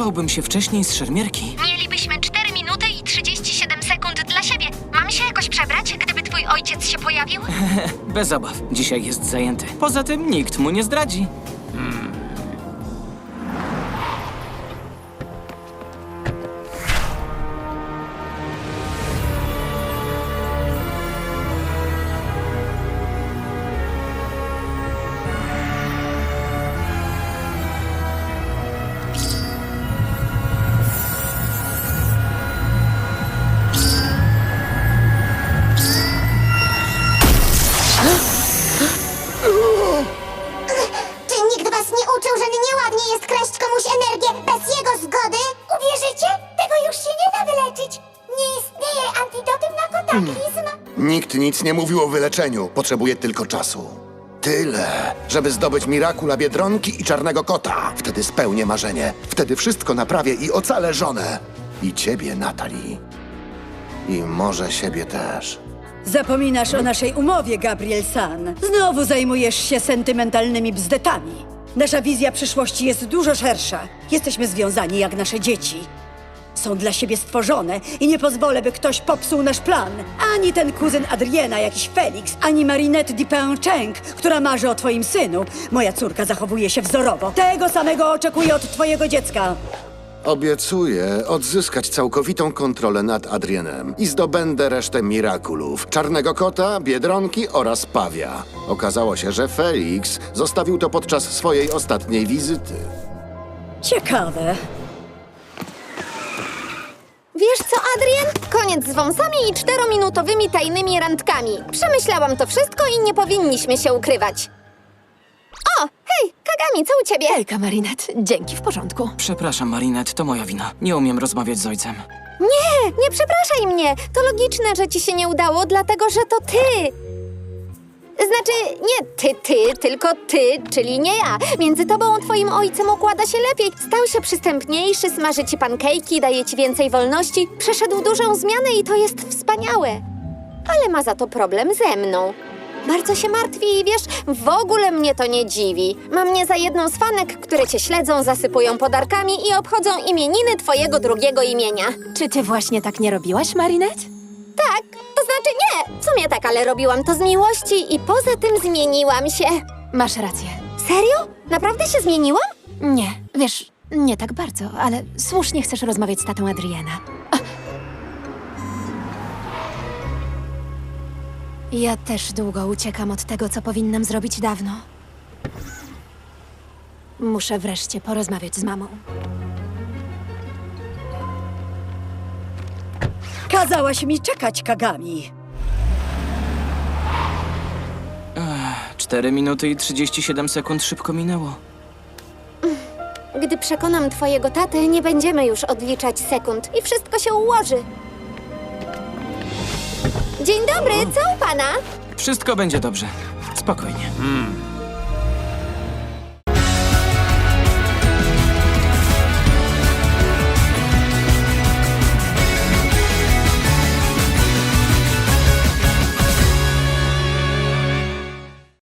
Wyrwałbym się wcześniej z szermierki. Mielibyśmy 4 minuty i 37 sekund dla siebie. Mamy się jakoś przebrać, gdyby twój ojciec się pojawił? Bez obaw. Dzisiaj jest zajęty. Poza tym nikt mu nie zdradzi. Wyleczyć. Nie istnieje antidotum na kataklizm. Nikt nic nie mówił o wyleczeniu. Potrzebuje tylko czasu. Tyle, żeby zdobyć Mirakula Biedronki i Czarnego Kota. Wtedy spełnię marzenie. Wtedy wszystko naprawię i ocalę żonę. I ciebie, Natalie. I może siebie też. Zapominasz o naszej umowie, Gabriel San. Znowu zajmujesz się sentymentalnymi bzdetami. Nasza wizja przyszłości jest dużo szersza. Jesteśmy związani jak nasze dzieci. Są dla siebie stworzone i nie pozwolę, by ktoś popsuł nasz plan. Ani ten kuzyn Adriena, jakiś Felix, ani Marinette Dupin-Cheng, która marzy o twoim synu. Moja córka zachowuje się wzorowo. Tego samego oczekuję od twojego dziecka. Obiecuję odzyskać całkowitą kontrolę nad Adrienem i zdobędę resztę Mirakulów, Czarnego Kota, Biedronki oraz Pawia. Okazało się, że Felix zostawił to podczas swojej ostatniej wizyty. Ciekawe. Wiesz co, Adrien? Koniec z wąsami i czterominutowymi tajnymi randkami. Przemyślałam to wszystko i nie powinniśmy się ukrywać. O, hej, Kagami, co u ciebie? Hejka, Marinette. Dzięki, w porządku. Przepraszam, Marinette, to moja wina. Nie umiem rozmawiać z ojcem. Nie, nie przepraszaj mnie. To logiczne, że ci się nie udało, dlatego że to ty. Znaczy, nie ty, ty, tylko ty, czyli nie ja. Między tobą a twoim ojcem układa się lepiej. Stał się przystępniejszy, smaży ci pankejki, daje ci więcej wolności. Przeszedł dużą zmianę i to jest wspaniałe. Ale ma za to problem ze mną. Bardzo się martwi i wiesz, w ogóle mnie to nie dziwi. Mam mnie za jedną z fanek, które cię śledzą, zasypują podarkami i obchodzą imieniny twojego drugiego imienia. Czy ty właśnie tak nie robiłaś, Marinette? Tak, to znaczy nie. W sumie tak, ale robiłam to z miłości i poza tym zmieniłam się. Masz rację. Serio? Naprawdę się zmieniłam? Nie, wiesz, nie tak bardzo, ale słusznie chcesz rozmawiać z tatą Adriana. A. Ja też długo uciekam od tego, co powinnam zrobić dawno. Muszę wreszcie porozmawiać z mamą. Kazałaś mi czekać, Kagami. 4 minuty i 37 sekund szybko minęło. Gdy przekonam twojego tatę, nie będziemy już odliczać sekund i wszystko się ułoży. Dzień dobry, co u pana? Wszystko będzie dobrze. Spokojnie.